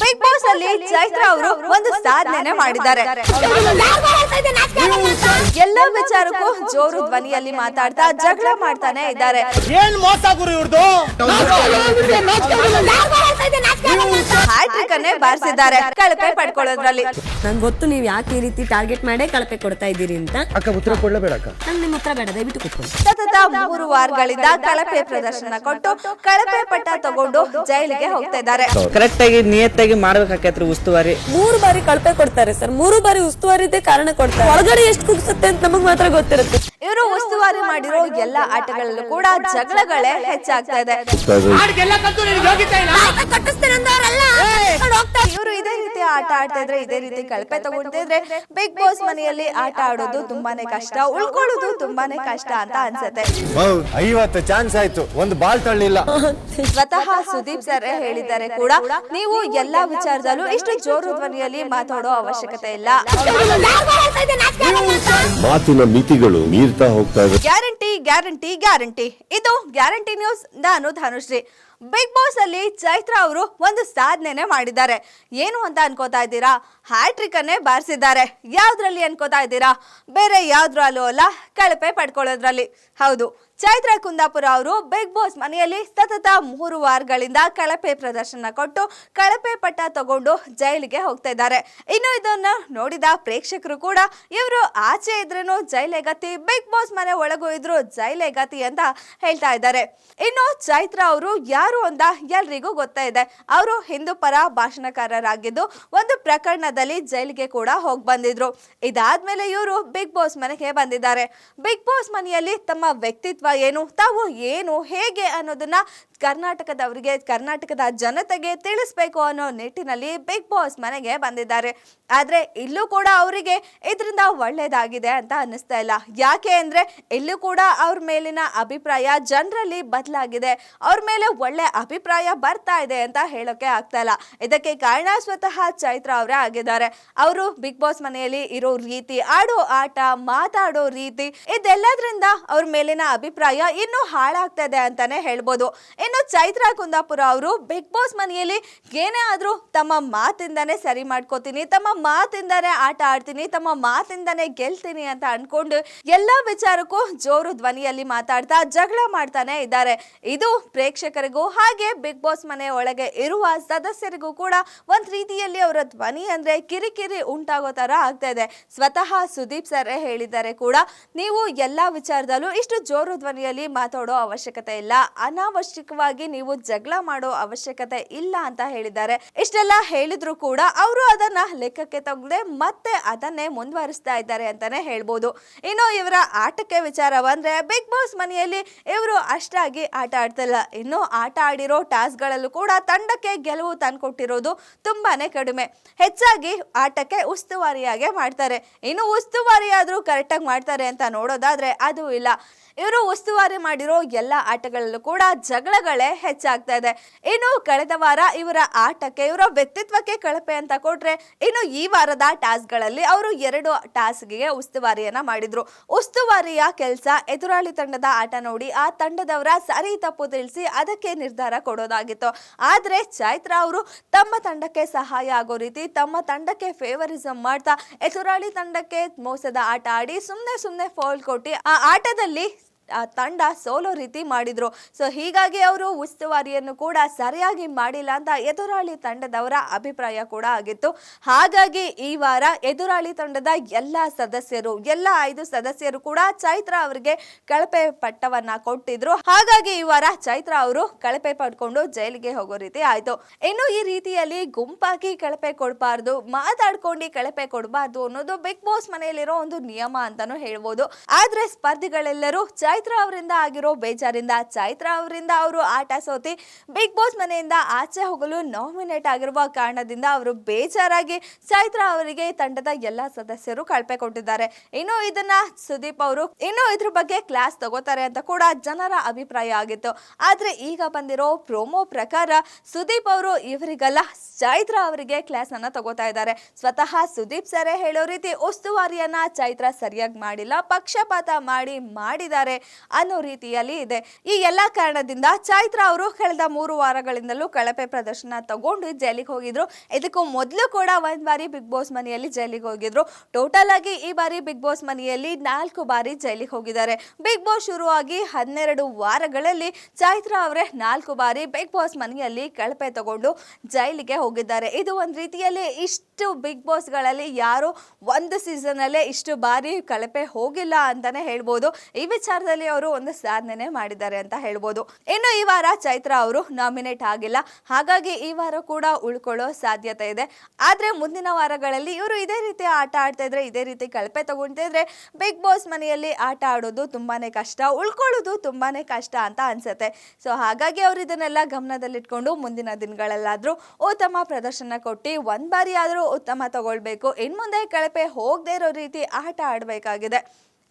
Big boss ಅಲ್ಲಿ ಚೈತ್ರ ಅವರು ಒಂದು ಸಾಧನೆ ಮಾಡಿದ್ದಾರೆ. ಎಲ್ಲ ವಿಚಾರಕ್ಕೂ ಜೋರು ಧ್ವನಿಯಲ್ಲಿ ಮಾತಾಡ್ತಾ ಜಗಳ ಮಾಡ್ತಾನೆ ಇದ್ದಾರೆ. ಏನ್ ಮೋಸ ಗುರು ಇವ್ರದ್ದು ಹ್ಯಾಟ್ರಿಕ್ ಅನ್ನೇ ಬಾರಿಸಿದ್ದಾರೆ. ಕಳಪೆ ಪಡ್ಕೊಳ್ಳೋದ್ರಲ್ಲಿ. ನಂಗೆ ಗೊತ್ತು ನೀವು ಯಾಕೆ ಈ ರೀತಿ ಟಾರ್ಗೆಟ್ ಮಾಡೇ ಕಳಪೆ ಕೊಡ್ತಾ ಇದ್ದೀರಿ ಅಂತ. ಅಕ್ಕ ಉತ್ತರ ಕೊಡ್ಲೇಬೇಡ ಅಕ್ಕ. ನಂಗೆ ನಿಮ್ಮ ಉತ್ತರ ಬೇಡ ದಯವಿಟ್ಟು ಕೂತ್ಕೊಳ್ಳಿ. ಸತತ ಮೂರು ವಾರಗಳಿಂದ ಕಳಪೆ ಪ್ರದರ್ಶನ ಕೊಟ್ಟು ಕಳಪೆ ಪಟ್ಟ ತಗೊಂಡು ಜೈಲಿಗೆ ಹೋಗ್ತಾ ಇದ್ದಾರೆ. ಕರೆಕ್ಟ್ ಆಗಿ ನಿಯತ್ತಾಗಿ ಮಾಡ್ಬೇಕಾಕೈತ್ರಿ ಉಸ್ತುವಾರಿ. ಮೂರು ಬಾರಿ ಕಳಪೆ ಕೊಡ್ತಾರೆ ಸರ್. ಮೂರು ಬಾರಿ ಉಸ್ತುವಾರಿದ್ದೇ ಕಾರಣ ಕೊಡ್ತಾರೆ. ಒಳಗಡೆ ಎಷ್ಟು ಕುಗ್ಸುತ್ತೆ ಅಂತ ನಮಗ್ ಮಾತ್ರ ಗೊತ್ತಿರುತ್ತೆ. ಇವರು ಉಸ್ತುವಾರಿ ಮಾಡಿರೋ ಎಲ್ಲಾ ಆಟಗಳಲ್ಲೂ ಕೂಡ ಜಗಳಗಳೇ ಹೆಚ್ಚಾಗ್ತಾ ಇದೆ. ಇದೇ ಆಟ ಆಡ್ತಾ ಇದ್ರೆ ಇದೇ ರೀತಿ ಕಳಪೆ ತಗೊಳ್ತಾ ಇದ್ರೆ ಬಿಗ್ ಬಾಸ್ ಮನೆಯಲ್ಲಿ ಆಟ ಆಡೋದು ತುಂಬಾನೇ ಕಷ್ಟ. ಉಳ್ಕೊಳ್ಳೋದು ತುಂಬಾನೇ ಕಷ್ಟ ಅಂತ ಅನ್ಸುತ್ತೆ. ಐವತ್ತು ಚಾನ್ಸ್ ಆಯ್ತು. ಒಂದು ಬಾಲ್ ತಳ್ಳಿಲ್ಲ. ಸ್ವತಃ ಸುದೀಪ್ ಸರ್ ಹೇಳಿದ್ದಾರೆ ಕೂಡ ನೀವು ಎಲ್ಲಾ ವಿಚಾರದಲ್ಲೂ ಇಷ್ಟು ಜೋರು ಧ್ವನಿಯಲ್ಲಿ ಮಾತಾಡೋ ಅವಶ್ಯಕತೆ ಇಲ್ಲ. ಮಾತಿನ ಮಿತಿಗಳು ಮೀರ್ತಾ ಹೋಗ್ತಾ ಇದೆ ಗ್ಯಾರಂಟಿ ಗ್ಯಾರಂಟಿ ಗ್ಯಾರಂಟಿ ಇದು ಗ್ಯಾರಂಟಿ ನ್ಯೂಸ್ ನಾನು ಧನುಶ್ರೀ. ಬಿಗ್ ಬಾಸ್ ಅಲ್ಲಿ ಚೈತ್ರ ಅವರು ಒಂದು ಸಾಧನೆ ಮಾಡಿದ್ದಾರೆ. ಏನು ಅಂತ ಅನ್ಕೋತಾ ಇದ್ದೀರಾ? ಹ್ಯಾಟ್ರಿಕ್ ಅನ್ನೇ ಬಾರಿಸಿದ್ದಾರೆ. ಯಾವ್ದ್ರಲ್ಲಿ ಅನ್ಕೋತಾ ಇದ್ದೀರಾ? ಬೇರೆ ಯಾವ್ದ್ರಲ್ಲೂ ಅಲ್ಲ, ಕಳಪೆ ಪಡ್ಕೊಳ್ಳೋದ್ರಲ್ಲಿ. ಹೌದು ಚೈತ್ರ ಕುಂದಾಪುರ ಅವರು ಬಿಗ್ ಬಾಸ್ ಮನೆಯಲ್ಲಿ ಸತತ ಮೂರು ವಾರಗಳಿಂದ ಕಳಪೆ ಪ್ರದರ್ಶನ ಕೊಟ್ಟು, ಕಳಪೆ ಪಟ್ಟ ತಗೊಂಡು ಜೈಲಿಗೆ ಹೋಗ್ತಾ ಇದ್ದಾರೆ. ಇನ್ನು ಇದನ್ನ ನೋಡಿದ ಪ್ರೇಕ್ಷಕರು ಕೂಡ, ಇವರು ಆಚೆ ಇದ್ರೂ ಜೈಲೇ ಗತಿ, ಬಿಗ್ ಬಾಸ್ ಮನೆ ಒಳಗೂ ಇದ್ರು ಜೈಲೇ ಗತಿ ಅಂತ ಹೇಳ್ತಾ ಇದ್ದಾರೆ. ಇನ್ನು ಚೈತ್ರ ಅವರು ಯಾರು ಅಂತ ಎಲ್ರಿಗೂ ಗೊತ್ತಾ ಇದೆ. ಅವರು ಹಿಂದೂ ಪರ ಭಾಷಣಕಾರರಾಗಿದ್ದು, ಒಂದು ಪ್ರಕರಣದಲ್ಲಿ ಜೈಲಿಗೆ ಕೂಡ ಹೋಗಿ ಬಂದಿದ್ರು. ಇದಾದ್ಮೇಲೆ ಇವರು ಬಿಗ್ ಬಾಸ್ ಮನೆಗೆ ಬಂದಿದ್ದಾರೆ. ಬಿಗ್ ಬಾಸ್ ಮನೆಯಲ್ಲಿ ತಮ್ಮ ವ್ಯಕ್ತಿತ್ವ ಏನು ತಾವು ಏನು ಹೇಗೆ ಅನ್ನೋದನ್ನ ಕರ್ನಾಟಕದವರಿಗೆ, ಕರ್ನಾಟಕದ ಜನತೆಗೆ ತಿಳಿಸ್ಬೇಕು ಅನ್ನೋ ನಿಟ್ಟಿನಲ್ಲಿ ಬಿಗ್ ಬಾಸ್ ಮನೆಗೆ ಬಂದಿದ್ದಾರೆ. ಆದ್ರೆ ಇಲ್ಲೂ ಕೂಡ ಅವರಿಗೆ ಇದರಿಂದ ಒಳ್ಳೇದಾಗಿದೆ ಅಂತ ಅನ್ನಿಸ್ತಾ ಇಲ್ಲ. ಯಾಕೆ ಅಂದ್ರೆ ಇಲ್ಲೂ ಕೂಡ ಅವ್ರ ಮೇಲಿನ ಅಭಿಪ್ರಾಯ ಜನರಲ್ಲಿ ಬದಲಾಗಿದೆ. ಅವ್ರ ಮೇಲೆ ಒಳ್ಳೆ ಅಭಿಪ್ರಾಯ ಬರ್ತಾ ಇದೆ ಅಂತ ಹೇಳೋಕೆ ಆಗ್ತಾ ಇಲ್ಲ. ಇದಕ್ಕೆ ಕಾರಣ ಸ್ವತಃ ಚೈತ್ರ ಅವರೇ ಆಗಿದ್ದಾರೆ. ಅವರು ಬಿಗ್ ಬಾಸ್ ಮನೆಯಲ್ಲಿ ಇರೋ ರೀತಿ, ಆಡೋ ಆಟ, ಮಾತಾಡೋ ರೀತಿ, ಇದೆಲ್ಲದ್ರಿಂದ ಅವ್ರ ಮೇಲಿನ ಅಭಿಪ್ರಾಯ ಇನ್ನೂ ಹಾಳಾಗ್ತಾ ಇದೆ ಅಂತಾನೆ ಹೇಳ್ಬೋದು. ಇನ್ನು ಚೈತ್ರಾ ಕುಂದಾಪುರ ಅವರು ಬಿಗ್ ಬಾಸ್ ಮನೆಯಲ್ಲಿ ಏನೇ ಆದರೂ ತಮ್ಮ ಮಾತಿಂದನೇ ಸರಿ ಮಾಡ್ಕೋತೀನಿ, ತಮ್ಮ ಮಾತಿಂದನೇ ಆಟ ಆಡ್ತೀನಿ, ತಮ್ಮ ಮಾತಿಂದನೇ ಗೆಲ್ತೀನಿ ಅಂತ ಅನ್ಕೊಂಡು ಎಲ್ಲ ವಿಚಾರಕ್ಕೂ ಜೋರು ಧ್ವನಿಯಲ್ಲಿ ಮಾತಾಡ್ತಾ ಜಗಳ ಮಾಡ್ತಾನೆ ಇದ್ದಾರೆ. ಇದು ಪ್ರೇಕ್ಷಕರಿಗೂ ಹಾಗೆ ಬಿಗ್ ಬಾಸ್ ಮನೆ ಒಳಗೆ ಇರುವ ಸದಸ್ಯರಿಗೂ ಕೂಡ ಒಂದ್ ರೀತಿಯಲ್ಲಿ ಅವರ ಧ್ವನಿ ಅಂದ್ರೆ ಕಿರಿಕಿರಿ ಉಂಟಾಗೋ ತರ ಆಗ್ತಾ ಇದೆ. ಸ್ವತಃ ಸುದೀಪ್ ಸರ್ ಹೇಳಿದ್ದಾರೆ ಕೂಡ, ನೀವು ಎಲ್ಲಾ ವಿಚಾರದಲ್ಲೂ ಇಷ್ಟು ಜೋರು ಧ್ವನಿಯಲ್ಲಿ ಮಾತಾಡೋ ಅವಶ್ಯಕತೆ ಇಲ್ಲ. ಅನಾವಶ್ಯಕವಾಗಿ ನೀವು ಜಗಳ ಮಾಡೋ ಅವಶ್ಯಕತೆ ಇಲ್ಲ ಅಂತ ಹೇಳಿದ್ದಾರೆ. ಇಷ್ಟೆಲ್ಲ ಹೇಳಿದ್ರು ಕೂಡ ಅವರು ಅದನ್ನ ಲೆಕ್ಕಕ್ಕೆ ತಗದೆ ಮತ್ತೆ ಅದನ್ನೇ ಮುಂದುವರಿಸ್ತಾ ಇದ್ದಾರೆ ಅಂತಾನೆ ಹೇಳ್ಬೋದು. ಇನ್ನು ಇವರ ಆಟಕ್ಕೆ ವಿಚಾರ ಬಂದ್ರೆ ಬಿಗ್ ಬಾಸ್ ಮನೆಯಲ್ಲಿ ಇವರು ಅಷ್ಟಾಗಿ ಆಟ ಆಡ್ತಿಲ್ಲ. ಇನ್ನು ಆಟ ಆಡಿರೋ ಟಾಸ್ಕ್ಗಳಲ್ಲೂ ಕೂಡ ತಂಡಕ್ಕೆ ಗೆಲುವು ತಂದ್ಕೊಟ್ಟಿರೋದು ತುಂಬಾನೇ ಕಡಿಮೆ. ಹೆಚ್ಚಾಗಿ ಆಟಕ್ಕೆ ಉಸ್ತುವಾರಿಯಾಗೆ ಮಾಡ್ತಾರೆ. ಇನ್ನು ಉಸ್ತುವಾರಿ ಆದ್ರೂ ಕರೆಕ್ಟಾಗಿ ಮಾಡ್ತಾರೆ ಅಂತ ನೋಡೋದಾದ್ರೆ ಅದು ಇಲ್ಲ. ಇವರು ಉಸ್ತುವಾರಿ ಮಾಡಿರೋ ಎಲ್ಲ ಆಟಗಳಲ್ಲೂ ಕೂಡ ಜಗಳಗಳೇ ಹೆಚ್ಚಾಗ್ತಾ ಇದೆ. ಇನ್ನು ಕಳೆದ ವಾರ ಇವರ ಆಟಕ್ಕೆ, ಇವರ ವ್ಯಕ್ತಿತ್ವಕ್ಕೆ ಕಳಪೆ ಅಂತ ಕೊಟ್ರೆ, ಇನ್ನು ಈ ವಾರದ ಟಾಸ್ಕ್ಗಳಲ್ಲಿ ಅವರು ಎರಡು ಟಾಸ್ಕ್ಗೆ ಉಸ್ತುವಾರಿಯನ್ನ ಮಾಡಿದ್ರು. ಉಸ್ತುವಾರಿಯ ಕೆಲಸ, ಎದುರಾಳಿ ತಂಡದ ಆಟ ನೋಡಿ, ಆ ತಂಡದವರ ಸರಿ ತಪ್ಪು ತಿಳಿಸಿ ಅದಕ್ಕೆ ನಿರ್ಧಾರ ಕೊಡೋದಾಗಿತ್ತು. ಆದ್ರೆ ಚೈತ್ರಾ ಅವರು ತಮ್ಮ ತಂಡಕ್ಕೆ ಸಹಾಯ ಆಗೋ ರೀತಿ, ತಮ್ಮ ತಂಡಕ್ಕೆ ಫೇವರಿಸಂ ಮಾಡ್ತಾ, ಎದುರಾಳಿ ತಂಡಕ್ಕೆ ಮೋಸದ ಆಟ ಆಡಿ ಸುಮ್ಮನೆ ಸುಮ್ಮನೆ ಫೌಲ್ ಕೊಟ್ಟು, ಆ ಆಟದಲ್ಲಿ ತಂಡ ಸೋಲೋ ರೀತಿ ಮಾಡಿದ್ರು. ಸೊ ಹೀಗಾಗಿ ಅವರು ಉಸ್ತುವಾರಿಯನ್ನು ಕೂಡ ಸರಿಯಾಗಿ ಮಾಡಿಲ್ಲ ಅಂತ ಎದುರಾಳಿ ತಂಡದವರ ಅಭಿಪ್ರಾಯ ಕೂಡ ಆಗಿತ್ತು. ಹಾಗಾಗಿ ಈ ವಾರ ಎದುರಾಳಿ ತಂಡದ ಎಲ್ಲ ಸದಸ್ಯರು, ಎಲ್ಲ ಐದು ಸದಸ್ಯರು ಕೂಡ ಚೈತ್ರ ಅವರಿಗೆ ಕಳಪೆ ಪಟ್ಟವನ್ನ ಕೊಟ್ಟಿದ್ರು. ಹಾಗಾಗಿ ಈ ವಾರ ಚೈತ್ರ ಅವರು ಕಳಪೆ ಪಡ್ಕೊಂಡು ಜೈಲಿಗೆ ಹೋಗೋ ರೀತಿ ಆಯ್ತು. ಇನ್ನು ಈ ರೀತಿಯಲ್ಲಿ ಗುಂಪಾಗಿ ಕಳಪೆ ಕೊಡಬಾರ್ದು, ಮಾತಾಡ್ಕೊಂಡು ಕಳಪೆ ಕೊಡಬಾರ್ದು ಅನ್ನೋದು ಬಿಗ್ ಬಾಸ್ ಮನೆಯಲ್ಲಿರೋ ಒಂದು ನಿಯಮ ಅಂತಾನು ಹೇಳ್ಬೋದು. ಆದ್ರೆ ಸ್ಪರ್ಧಿಗಳೆಲ್ಲರೂ ಚೈತ್ರ ಅವರಿಂದ ಆಗಿರೋ ಬೇಜಾರಿಂದ ಚೈತ್ರ ಅವರಿಂದ ಅವರು ಆಟ ಸೋತಿ ಬಿಗ್ ಬಾಸ್ ಮನೆಯಿಂದ ಆಚೆ ಹೋಗಲು ನಾಮಿನೇಟ್ ಆಗಿರುವ ಕಾರಣದಿಂದ ಅವರು ಬೇಜಾರಾಗಿ ಚೈತ್ರ ಅವರಿಗೆ ತಂಡದ ಎಲ್ಲ ಸದಸ್ಯರು ಕಳಪೆ ಕೊಟ್ಟಿದ್ದಾರೆ. ಇನ್ನು ಇದನ್ನ ಸುದೀಪ್ ಅವರು ಇನ್ನು ಇದ್ರ ಬಗ್ಗೆ ಕ್ಲಾಸ್ ತಗೋತಾರೆ ಅಂತ ಕೂಡ ಜನರ ಅಭಿಪ್ರಾಯ ಆಗಿತ್ತು. ಆದ್ರೆ ಈಗ ಬಂದಿರೋ ಪ್ರೋಮೋ ಪ್ರಕಾರ ಸುದೀಪ್ ಅವರು ಇವರಿಗೆಲ್ಲ ಚೈತ್ರ ಅವರಿಗೆ ಕ್ಲಾಸ್ ಅನ್ನ ತಗೋತಾ ಇದ್ದಾರೆ. ಸ್ವತಃ ಸುದೀಪ್ ಸರೇ ಹೇಳೋ ರೀತಿ ಉಸ್ತುವಾರಿಯನ್ನ ಚೈತ್ರ ಸರಿಯಾಗಿ ಮಾಡಿಲ್ಲ, ಪಕ್ಷಪಾತ ಮಾಡಿ ಮಾಡಿದ್ದಾರೆ. ಅನ್ನೋ ರೀತಿಯಲ್ಲಿ ಇದೆ. ಈ ಎಲ್ಲ ಕಾರಣದಿಂದ ಚೈತ್ರ ಅವರು ಕಳೆದ ಮೂರು ವಾರಗಳಿಂದಲೂ ಕಳಪೆ ಪ್ರದರ್ಶನ ತಗೊಂಡು ಜೈಲಿಗೆ ಹೋಗಿದ್ರು. ಇದಕ್ಕೂ ಮೊದಲು ಕೂಡ ಒಂದ್ ಬಾರಿ ಬಿಗ್ ಬಾಸ್ ಮನೆಯಲ್ಲಿ ಜೈಲಿಗೆ ಹೋಗಿದ್ರು. ಟೋಟಲ್ ಆಗಿ ಈ ಬಾರಿ ಬಿಗ್ ಬಾಸ್ ಮನೆಯಲ್ಲಿ ನಾಲ್ಕು ಬಾರಿ ಜೈಲಿಗೆ ಹೋಗಿದ್ದಾರೆ. ಬಿಗ್ ಬಾಸ್ ಶುರುವಾಗಿ ಹನ್ನೆರಡು ವಾರಗಳಲ್ಲಿ ಚೈತ್ರ ಅವರೇ ನಾಲ್ಕು ಬಾರಿ ಬಿಗ್ ಬಾಸ್ ಮನೆಯಲ್ಲಿ ಕಳಪೆ ತಗೊಂಡು ಜೈಲಿಗೆ ಹೋಗಿದ್ದಾರೆ. ಇದು ಒಂದು ರೀತಿಯಲ್ಲಿ ಇಷ್ಟು ಬಿಗ್ ಬಾಸ್ಗಳಲ್ಲಿ ಯಾರು ಒಂದು ಸೀಸನ್ ಅಲ್ಲೇ ಇಷ್ಟು ಬಾರಿ ಕಳಪೆ ಹೋಗಿಲ್ಲ ಅಂತಾನೆ ಹೇಳ್ಬೋದು. ಈ ವಿಚಾರದಲ್ಲಿ ಅವರು ಒಂದು ಸಾಧನೆ ಮಾಡಿದ್ದಾರೆ ಅಂತ ಹೇಳ್ಬೋದು. ಇನ್ನು ಈ ವಾರ ಚೈತ್ರ ಅವರು ನಾಮಿನೇಟ್ ಆಗಿಲ್ಲ. ಹಾಗಾಗಿ ಈ ವಾರ ಕೂಡ ಉಳ್ಕೊಳ್ಳೋ ಸಾಧ್ಯತೆ ಇದೆ. ಆದ್ರೆ ಮುಂದಿನ ವಾರಗಳಲ್ಲಿ ಇವರು ಇದೇ ರೀತಿ ಆಟ ಆಡ್ತಾ ಇದ್ರೆ, ಇದೇ ರೀತಿ ಕಳಪೆ ತಗೊಂತಾ ಇದ್ರೆ ಬಿಗ್ ಬಾಸ್ ಮನೆಯಲ್ಲಿ ಆಟ ಆಡೋದು ತುಂಬಾನೇ ಕಷ್ಟ, ಉಳ್ಕೊಳ್ಳೋದು ತುಂಬಾನೇ ಕಷ್ಟ ಅಂತ ಅನ್ಸುತ್ತೆ. ಸೊ ಹಾಗಾಗಿ ಅವರು ಇದನ್ನೆಲ್ಲ ಗಮನದಲ್ಲಿಟ್ಕೊಂಡು ಮುಂದಿನ ದಿನಗಳಲ್ಲಾದ್ರೂ ಉತ್ತಮ ಪ್ರದರ್ಶನ ಕೊಟ್ಟು ಒಂದ್ ಬಾರಿ ಆದ್ರೂ ಉತ್ತಮ ತಗೊಳ್ಬೇಕು. ಇನ್ ಮುಂದೆ ಕಳಪೆ ಹೋಗದೆ ಇರೋ ರೀತಿ ಆಟ ಆಡಬೇಕಾಗಿದೆ.